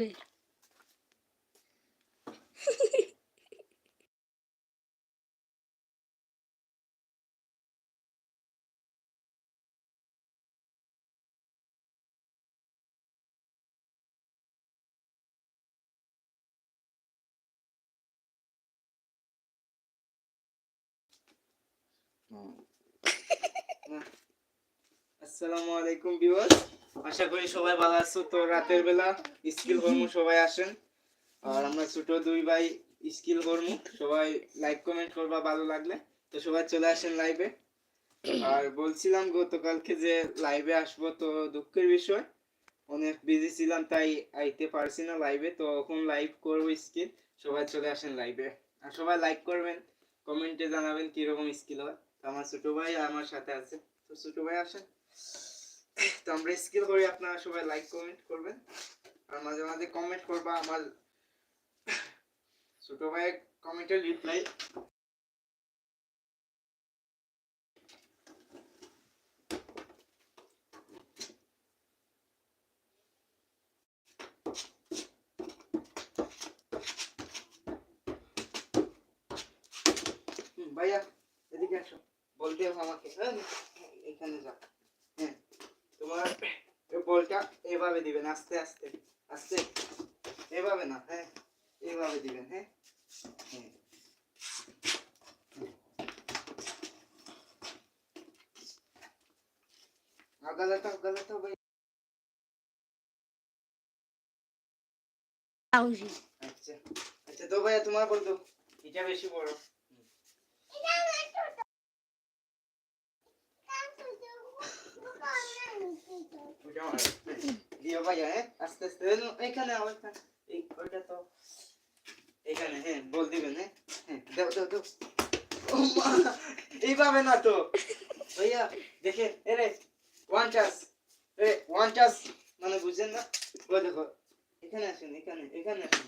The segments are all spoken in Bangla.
আসসালামু আলাইকুম ভিউয়ার্স আশা করি সবাই ভালো আছো। তো রাতের বেলা স্কিল কর্ম সবাই আসেন। আর আমরা ছোট দুই ভাই স্কিল কর্ম, সবাই লাইক কমেন্ট করবা, ভালো লাগলে। তো সবাই চলে আসেন লাইভে আর বলছিলাম গতকালকে যে লাইভে আসব, তো দুঃখের বিষয়। অনেক বিজি ছিলাম, তাই আইতে পারছি না লাইভে তো এখন লাইভ করব স্কিল। সবাই চলে আসেন লাইভে আর সবাই লাইক করবেন কমেন্টে জানাবেন কীরকম স্কিল হয়। আমার ছোট ভাই আমার সাথে আছে। তো ছোট ভাই আসেন। তো আমরা স্কিল করি, আপনারা সবাই লাইক কমেন্ট করবেন। আর মাঝে মাঝে কমেন্ট করবা আমার ছোট ভাই কমেন্টের রিপ্লাই ভাইয়া, এদিকে আসো। বলতে হবে আমাকে। এখানে হ্যাঁ তোমার এই বলটা এভাবে দিবেন আস্তে আস্তে আস্তে এভাবে না হ্যাঁ এভাবে দিবেন হ্যাঁ হ্যাঁ আগালাটা আগালাটা ভাই আউজি আচ্ছা আচ্ছা তো ভাইয়া তোমার বল তো এটা বেশি বড় ওটা আমার দিও ভাইয়া হ্যাঁ আস্তে আস্তে এই নো- এখানে আবার এই ওইটা তো এখানে হ্যাঁ বল দিবেন হ্যাঁ হ্যাঁ দাও দাও দাও ও মা এইভাবে না তো ভাইয়া দেখে এরে ওয়ান চান্স এ ওয়ান চান্স মানে বুঝছেন না ও দেখো এখানে আসেন এখানে এখানে আসেন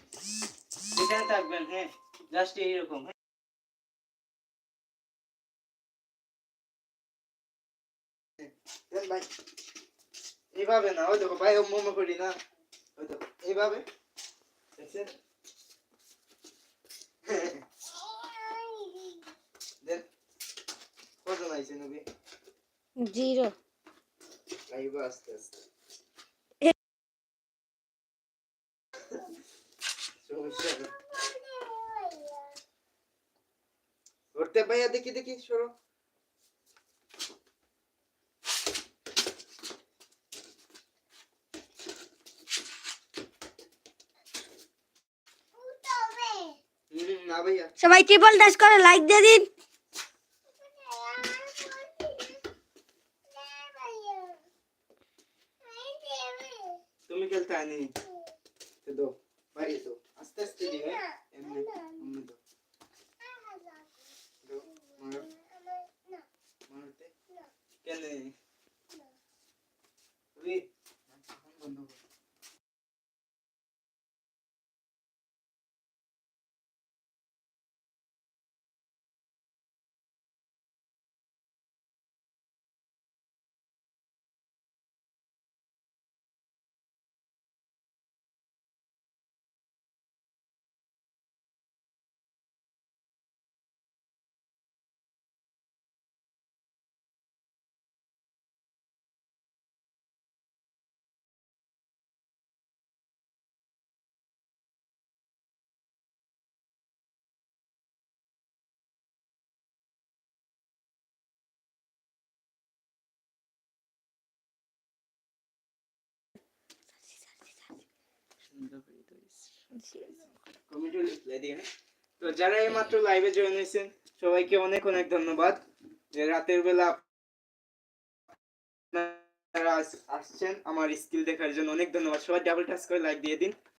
এখানে থাকবেন হ্যাঁ জাস্ট এইরকম হ্যাঁ দেন ভাই এইভাবে না ওই দেখো ভাই মোমো করি না ওই দেখো এইভাবে দেখছেন? দেন কজন আইছে নবী? জিরো। লাইভ আস্তে আস্তে। সমস্যা নেই। করতে ভাইয়া দেখি দেখি সরো। সবাই ট্রিপল ড্যাশ করে লাইক দিয়ে দিন তুমি খেলতে আনি তো দো বাড়ি তো আস্তে আস্তে দিবে এমনি এমনি দো দো মার মারতে কেন তো যারা এই মাত্র লাইভে জয়েন হয়েছেন, সবাইকে অনেক অনেক ধন্যবাদ। যে রাতের বেলা আপনারা আসছেন, আমার স্কিল দেখার জন্য অনেক ধন্যবাদ। সবাই ডাবল টাচ করে লাইক দিয়ে দিন।